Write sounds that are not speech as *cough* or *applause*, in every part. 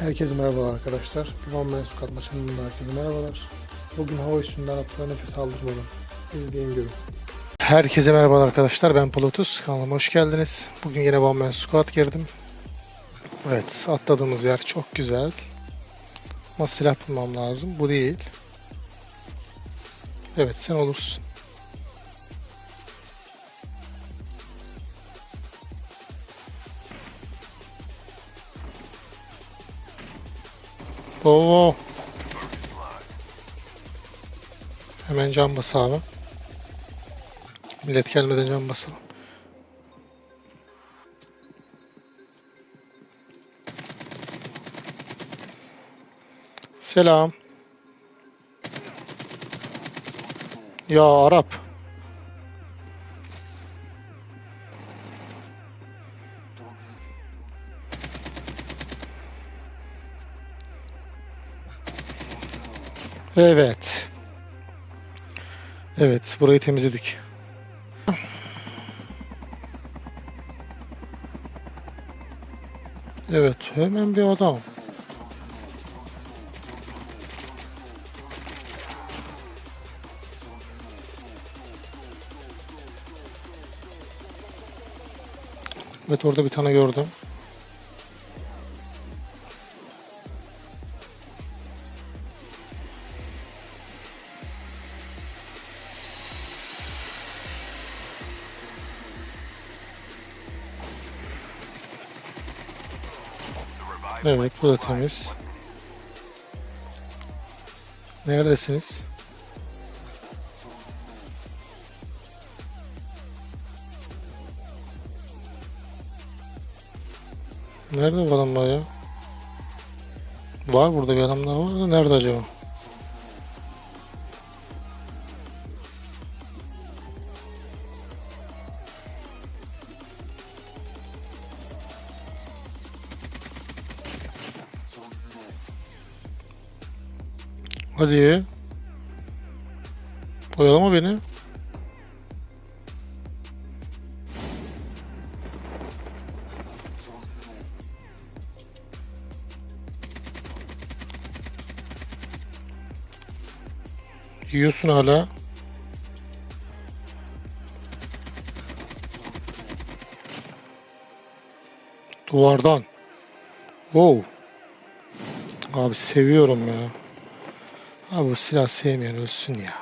Herkese merhabalar arkadaşlar. Man Squad maçından herkese merhabalar. Bugün hava üstünden atlara nefes aldırmadım. İzleyin görün. Herkese merhabalar arkadaşlar. Ben Plotus. Kanalıma hoş geldiniz. Bugün yine One Man Squad girdim. Evet atladığımız yer çok güzel. Ama silah bulmam lazım. Bu değil. Evet sen olursun. Oo. Hemen cam bas abi. Millet gelmeden cam basalım. Selam. Ya Arap. Evet. Evet, burayı temizledik. Evet, hemen bir adam. Evet, orada bir tane gördüm. Evet, bu da temiz. Neredesiniz? Nerede bu adamlar ya? Var burada bir adam daha var da nerede acaba? Hadi. Oyalama beni. Yiyorsun hala. Duvardan. Wow. Abi seviyorum ya. Abi bu silah sevmeyen ölsün ya.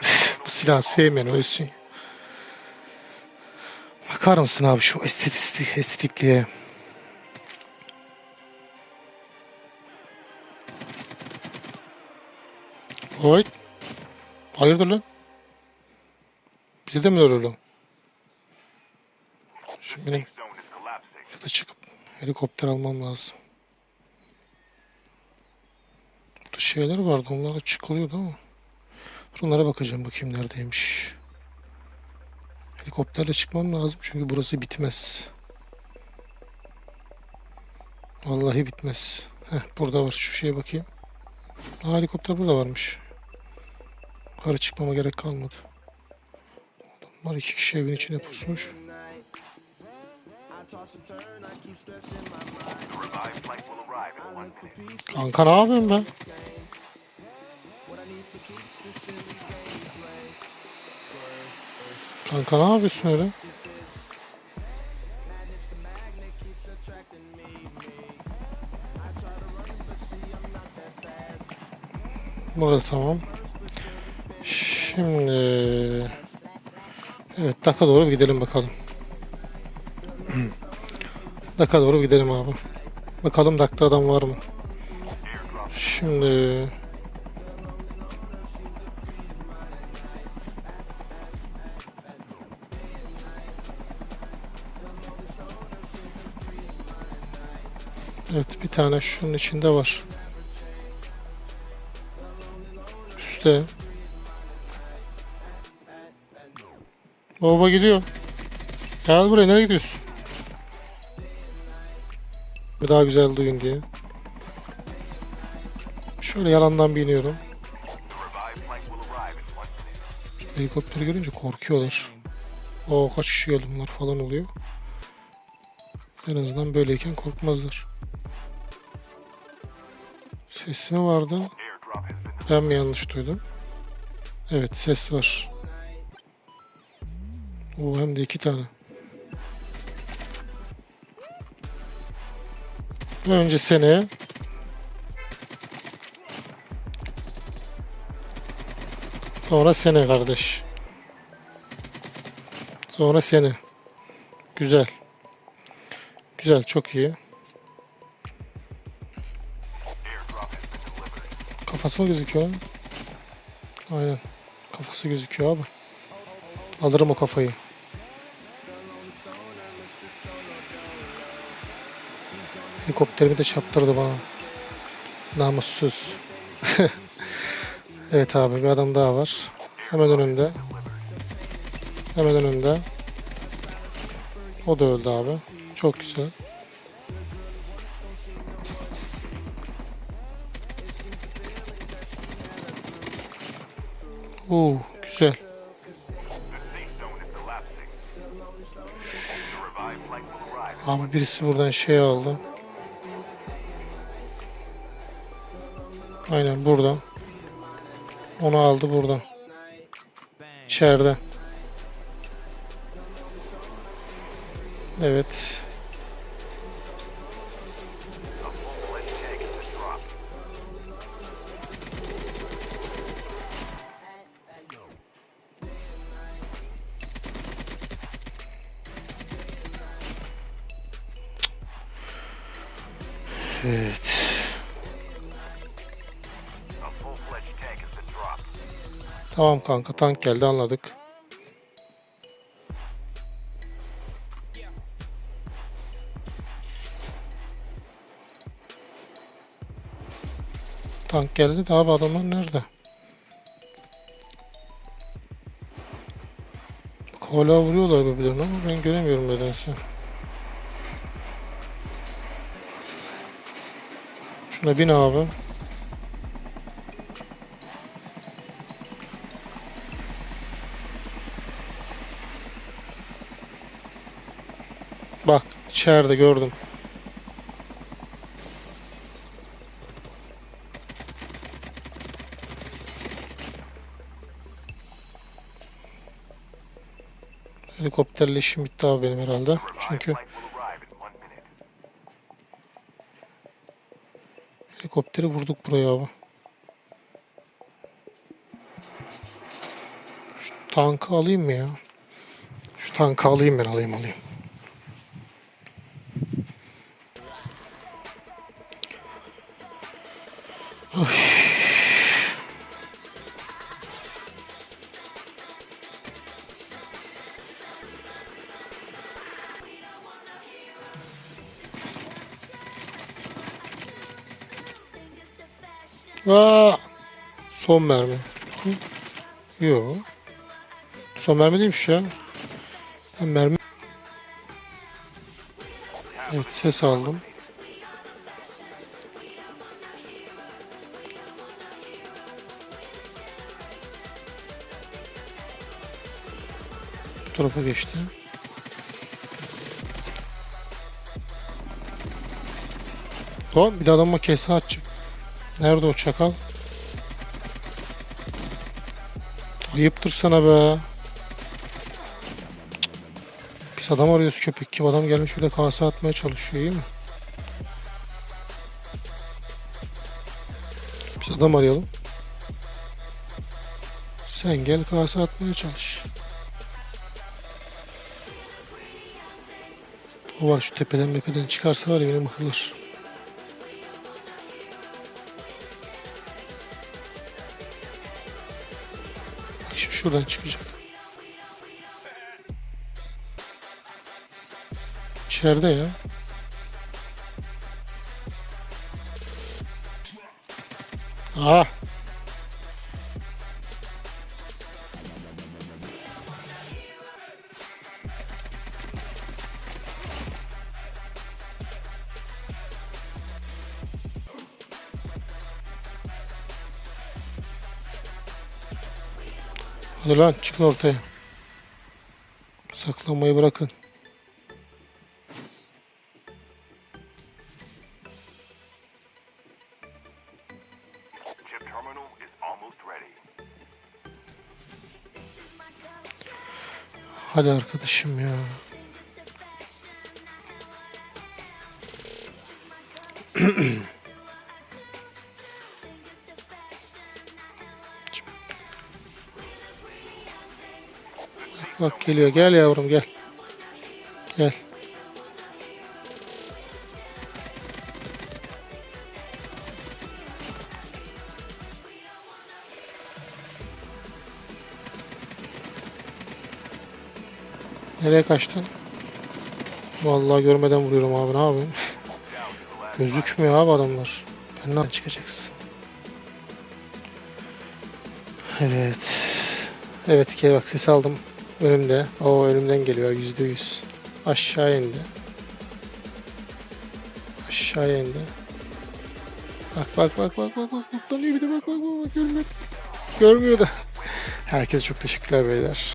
*laughs* bu silah sevmeyen ölsün. Bakar mısın abi şu estetik, estetikliğe? Oy. Hayırdır lan? Bize de mi öyle lan? Şimdi benim ya da çıkıp helikopter almam lazım. Burada şeyler vardı onlar çıkılıyordu ama. Dur onlara bakacağım bakayım neredeymiş. Helikopterle çıkmam lazım çünkü burası bitmez. Vallahi bitmez. Heh, burada var şu şeye bakayım. Aa, helikopter burada varmış. Yukarı çıkmama gerek kalmadı. Adamlar iki kişi evin içine pusmuş. Kanka ne yapıyorsun ben? Kanka ne yapıyorsun öyle? Burada tamam. Şimdi evet Daka doğru bir gidelim bakalım. *clears throat* Daka doğru gidelim abi. Bakalım Dak'ta adam var mı? Şimdi Evet bir tane şunun içinde var. Üste. Baba gidiyor. Gel buraya nereye gidiyorsun? Bir daha güzel duyun diye. Şöyle yalandan bir iniyorum. Helikopteri görünce korkuyorlar. O kaç kişi geldi bunlar falan oluyor. En azından böyleyken korkmazlar. Sesi mi vardı? Ben mi yanlış duydum? Evet ses var. O hem de iki tane. Önce seneye. Sonra sene kardeş. Sonra seni. Güzel. Güzel, çok iyi. Kafası mı gözüküyor? Aynen. Kafası gözüküyor abi. Alırım o kafayı. Helikopterimi de çarptırdı bana. Namussuz. *laughs* evet abi bir adam daha var. Hemen önünde. Hemen önünde. O da öldü abi. Çok güzel. Oo, güzel. Abi birisi buradan şey aldı. Aynen buradan. Onu aldı buradan. İçeride. Evet. Evet. Tamam kanka tank geldi anladık. Tank geldi de abi adamlar nerede? Hala vuruyorlar birbirlerine ama ben göremiyorum nedense. Şuna bin abi. Bak içeride gördüm. Helikopterle işim bitti abi benim herhalde. Çünkü helikopteri vurduk buraya abi. Şu tankı alayım mı ya? Şu tankı alayım ben alayım alayım. Aa! Son mermi. Yok. Son mermi değilmiş ya. Ben mermi... Evet ses aldım. Tarafa geçti. Tamam bir de adamıma kese atacak. Nerede o çakal? Ayıptır sana be. Biz adam arıyoruz köpek gibi. Adam gelmiş bir de kase atmaya çalışıyor iyi mi? Biz adam arayalım. Sen gel kase atmaya çalış. O var şu tepeden mepeden çıkarsa var ya beni mıhılır. Bak şimdi şuradan çıkacak. İçeride ya. Ah. Hadi lan çıkın ortaya. Saklamayı bırakın. Hadi arkadaşım ya. *clears throat* Bak, geliyor. Gel yavrum gel. Gel. Nereye kaçtın? Vallahi görmeden vuruyorum abi ne yapayım? *laughs* Gözükmüyor abi adamlar. Benden çıkacaksın. Evet. Evet ki bak ses aldım. Önümde. O önümden geliyor yüzde yüz. Aşağı indi. Aşağı indi. Bak bak bak bak bak bak mutlanıyor bir de bak bak bak bak görmüyor. Görmüyor da. Herkese çok teşekkürler beyler.